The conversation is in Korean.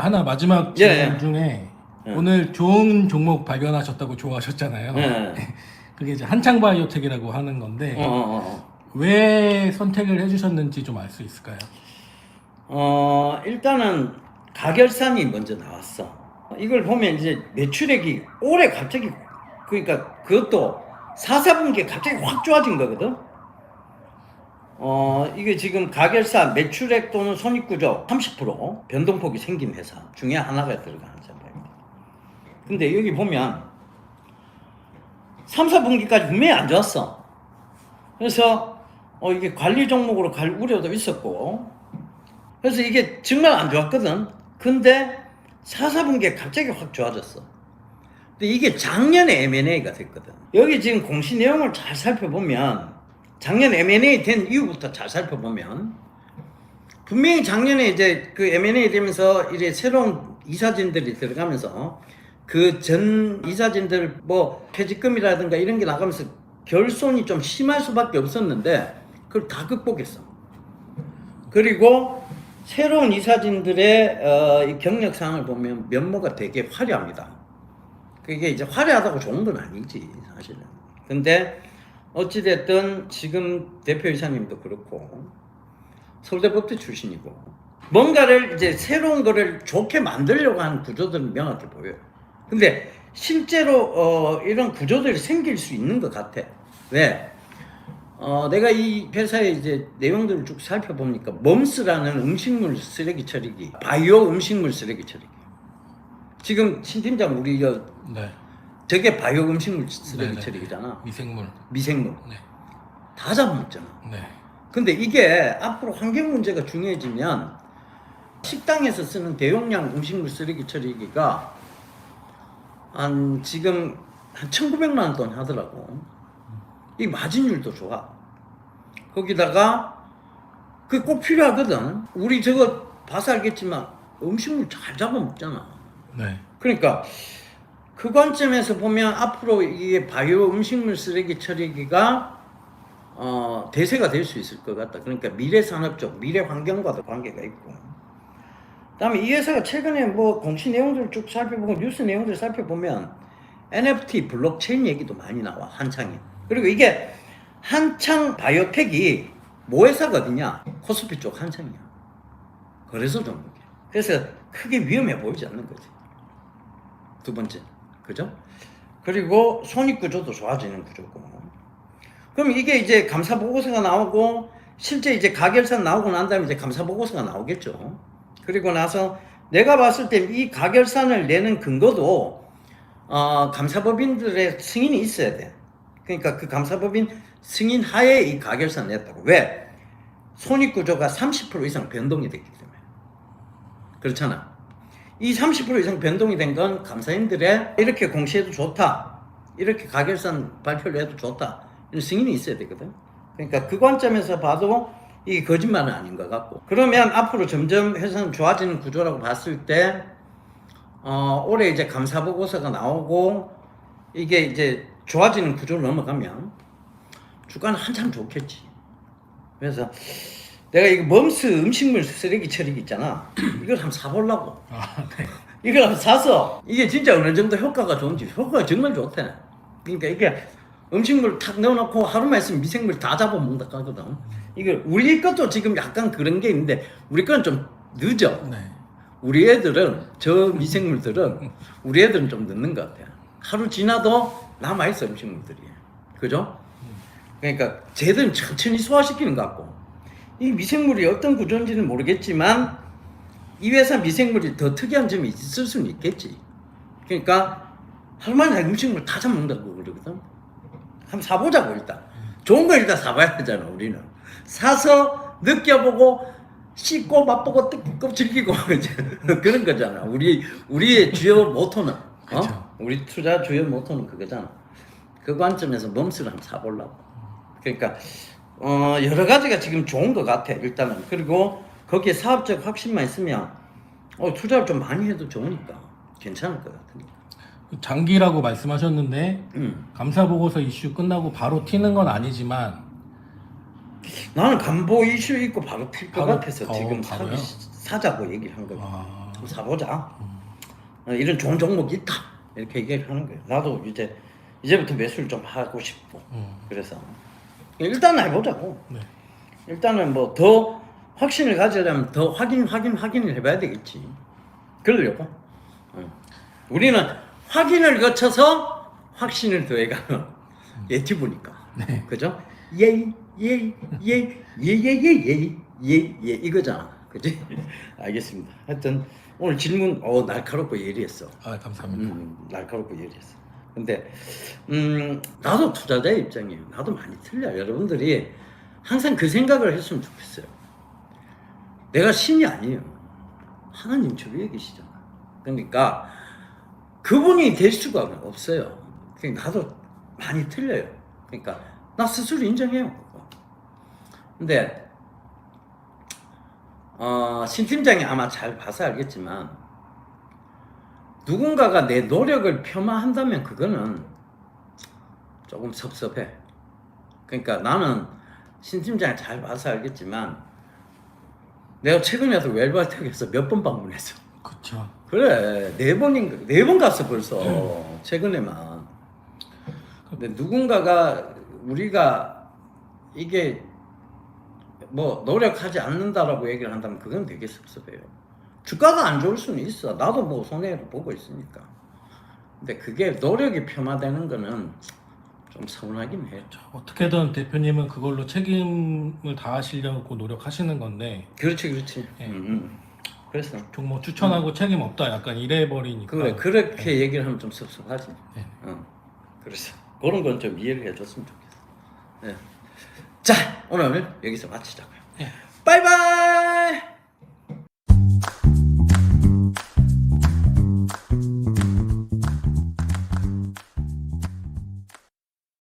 하나 마지막 예, 질문 예. 중에 예. 오늘 좋은 종목 발견하셨다고 좋아하셨잖아요. 네. 그게 이제 한창 바이오텍이라고 하는 건데 어, 어, 어. 왜 선택을 해주셨는지 좀 알 수 있을까요? 어, 일단은 가결산이 먼저 나왔어. 이걸 보면 이제 매출액이 올해 갑자기 그러니까 그것도 4, 4분기에 갑자기 확 좋아진 거거든. 어, 이게 지금 가결산 매출액 또는 손익구조 30% 변동폭이 생긴 회사 중에 하나가 들어가는 회사입니다. 근데 여기 보면 3, 4분기까지 분명히 안 좋았어. 그래서 어, 이게 관리 종목으로 갈 우려도 있었고 그래서 이게 정말 안 좋았거든. 근데 4, 4분기에 갑자기 확 좋아졌어. 근데 이게 작년에 M&A가 됐거든. 여기 지금 공시 내용을 잘 살펴보면 작년 M&A 된 이후부터 잘 살펴보면 분명히 작년에 이제 그 M&A 되면서 이제 새로운 이사진들이 들어가면서 그 전 이사진들 뭐 퇴직금이라든가 이런 게 나가면서 결손이 좀 심할 수밖에 없었는데 그걸 다 극복했어. 그리고 새로운 이사진들의 어, 이 경력 상을 보면 면모가 되게 화려합니다. 그게 이제 화려하다고 좋은 건 아니지 사실은. 근데 어찌됐든 지금 대표이사님도 그렇고 서울대법대 출신이고 뭔가를 이제 새로운 거를 좋게 만들려고 하는 구조들은 명확히 보여요. 근데 실제로 어, 이런 구조들이 생길 수 있는 것 같아. 왜? 어, 내가 이 회사의 이제 내용들을 쭉 살펴보니까 멈스라는 음식물 쓰레기 처리기, 바이오 음식물 쓰레기 처리기. 지금 신 팀장 우리 저 네. 저게 바이오 음식물 쓰레기 네네. 처리기잖아. 미생물. 미생물 네. 다 잡아먹잖아. 네. 근데 이게 앞으로 환경 문제가 중요해지면 식당에서 쓰는 대용량 음식물 쓰레기 처리기가 한 지금 한 1,900만 원돈 하더라고. 이 마진율도 좋아. 거기다가 그꼭 필요하거든. 우리 저거 봐서 알겠지만 음식물 잘 잡아먹잖아. 네. 그러니까 그 관점에서 보면 앞으로 이게 바이오 음식물 쓰레기 처리기가 어, 대세가 될 수 있을 것 같다. 그러니까 미래 산업 쪽, 미래 환경과도 관계가 있고. 그다음에 이 회사가 최근에 뭐 공시 내용들을 쭉 살펴보고 뉴스 내용들을 살펴보면 NFT 블록체인 얘기도 많이 나와 한창이. 그리고 이게 한창 바이오텍이 모 회사거든요. 코스피 쪽 한창이야. 그래서 종목이야. 그래서 크게 위험해 보이지 않는 거지. 두 번째, 그죠? 그리고 손익 구조도 좋아지는 구조고. 그럼 이게 이제 감사 보고서가 나오고 실제 이제 가결산 나오고 난 다음에 이제 감사 보고서가 나오겠죠. 그리고 나서 내가 봤을 때 이 가결산을 내는 근거도 어, 감사법인들의 승인이 있어야 돼. 그러니까 그 감사법인 승인 하에 이 가결산 냈다고. 왜? 손익 구조가 30% 이상 변동이 됐기 때문에. 그렇잖아. 이 30% 이상 변동이 된 건 감사인들의 이렇게 공시해도 좋다. 이렇게 가결산 발표를 해도 좋다. 이런 승인이 있어야 되거든. 그러니까 그 관점에서 봐도 이게 거짓말은 아닌 것 같고. 그러면 앞으로 점점 회사는 좋아지는 구조라고 봤을 때, 어, 올해 이제 감사 보고서가 나오고, 이게 이제 좋아지는 구조로 넘어가면, 주가는 한참 좋겠지. 그래서 내가 이거 멈스 음식물 쓰레기 처리기 있잖아. 이걸 한번 사보려고. 아, 네. 이걸 한번 사서 이게 진짜 어느 정도 효과가 좋은지 효과가 정말 좋대. 그러니까 이게 음식물 탁 넣어놓고 하루만 있으면 미생물 다 잡아먹는다 하거든. 이거 우리 것도 지금 약간 그런 게 있는데 우리 건 좀 늦어. 네. 우리 애들은 저 미생물들은 우리 애들은 좀 늦는 것 같아. 하루 지나도 남아 있어 음식물들이. 그죠? 그러니까 쟤들은 천천히 소화시키는 것 같고 이 미생물이 어떤 구조인지는 모르겠지만 이 회사 미생물이 더 특이한 점이 있을 수는 있겠지. 그러니까 할 만한 음식물 다 잡는다고 그러거든. 한번 사보자고 일단. 좋은 거 일단 사봐야 되잖아 우리는. 사서 느껴보고 씻고 맛보고 뜯고 즐기고 이제 그런 거잖아. 우리 우리의 주요 모토는 어? 그쵸. 우리 투자 주요 모토는 그거잖아. 그 관점에서 멈스를 한번 사보려고. 그러니까 어, 여러 가지가 지금 좋은 것 같아 일단은. 그리고 거기에 사업적 확신만 있으면 어, 투자를 좀 많이 해도 좋으니까 괜찮을 것 같으니까. 장기라고 말씀하셨는데 음. 감사 보고서 이슈 끝나고 바로 튀는 건 아니지만 나는 간보 이슈 있고 바로 필것 바로- 같아서 어, 지금 바로요? 사, 사자고 얘기를 한 거야. 아, 좀 사보자. 어, 이런 좋은 종목이 있다. 이렇게 얘기를 하는 거예요. 나도 이제 이제부터 매수를 좀 하고 싶고 음. 그래서 일단 해보자고. 네. 일단은 뭐 더 확신을 가지려면 더 확인 확인 확인을 해봐야 되겠지. 그러려고. 어. 우리는 확인을 거쳐서 확신을 더해가는 예티브니까. 네. 그죠? 예이 예이 예이 예예 예 예이 예예 이거잖아. 그지? 알겠습니다. 하여튼 오늘 질문 어 날카롭고 예리했어. 아 감사합니다. 음, 날카롭고 예리했어. 근데 음 나도 투자자의 입장이에요. 나도 많이 틀려. 여러분들이 항상 그 생각을 했으면 좋겠어요. 내가 신이 아니에요. 하나님 주위에 계시잖아. 그러니까 그분이 될 수가 없어요. 그러니까 나도 많이 틀려요. 그러니까 나 스스로 인정해요. 근데 어, 신 팀장이 아마 잘 봐서 알겠지만 누군가가 내 노력을 폄하한다면 그거는 조금 섭섭해. 그러니까 나는 신 팀장이 잘 봐서 알겠지만 내가 최근에도 웰바텍에서 몇 번 방문했어. 그렇죠. 그래 네 번인 네번 갔어 벌써 최근에만. 근데 누군가가 우리가 이게 뭐 노력하지 않는다라고 얘기를 한다면 그건 되게 섭섭해요. 주가가 안 좋을 수는 있어. 나도 뭐 손해를 보고 있으니까. 근데 그게 노력이 폄하되는 거는 좀 서운하긴 해요. 자, 어떻게든 대표님은 그걸로 책임을 다하시려고 노력하시는 건데 그렇지, 그렇지. 네. 음, 음. 그래서 종목 추천하고 책임 없다 약간 이래 버리니까 그래 그렇게 얘기를 하면 좀 섭섭하지. 네. 어. 그래서 그런 건 좀 이해를 해줬으면 좋겠어. 네. 자 오늘 여기서 마치자고요. 네. 바이바이.